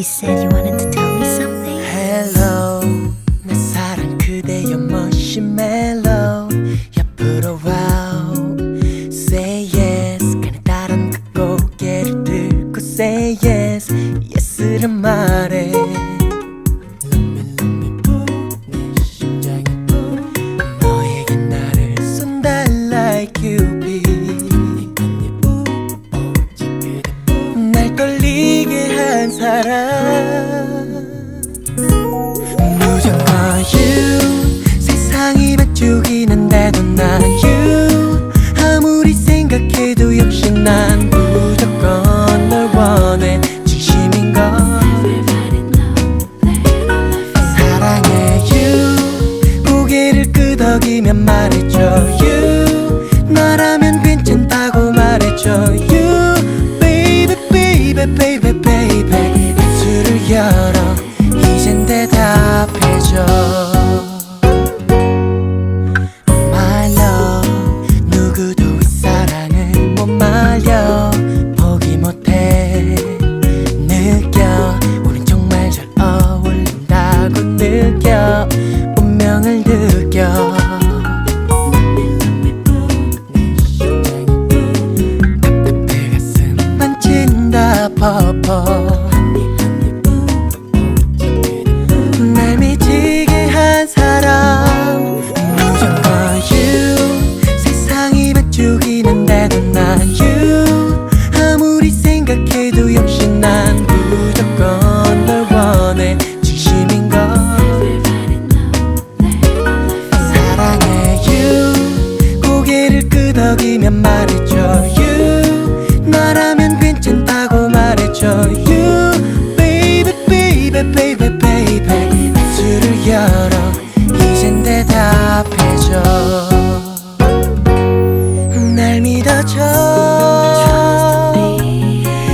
You said you wanted to tell me something. Hello 내 사랑 그대여 머시멜로 옆으로 와우 Say yes 그냥 다른 그 고개를 들고 Say yes Yes를 말해 너에게 나를 쏜다 like Cupid 오 사람 말려 포기 못해. 느껴. 우린 정말 잘 어울린다고 느껴. 운명을 느껴 끄덕이면 말해줘 you 나라면 괜찮다고 말해줘 you baby baby baby baby. 입술을 열어. 이젠 대답해줘. 날 믿어줘.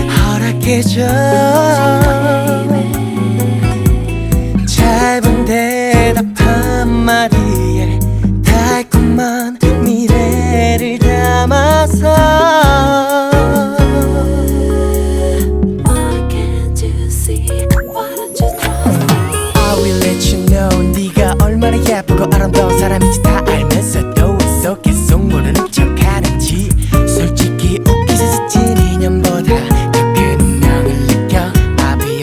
허락해줘 모르는 는지 솔직히 웃기지 지친 인연보다 더 큰 운명을 느껴 I'll be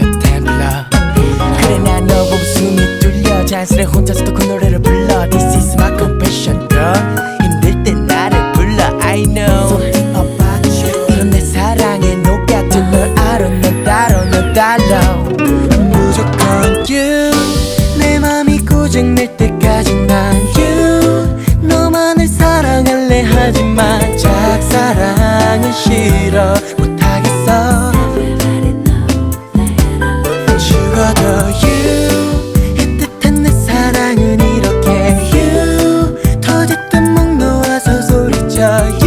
그래 난 너 보고 숨이 뚫려. 자연스레 혼자서도 그 노래를 불러. This is my 힘들 때 나를 불러 I know. 속 깊어봐줘 이런 내 사랑에 녹아든 널 알아. 넌 따로 넌 따로 무조건 you. 내 맘이 고장낼 때까지 calle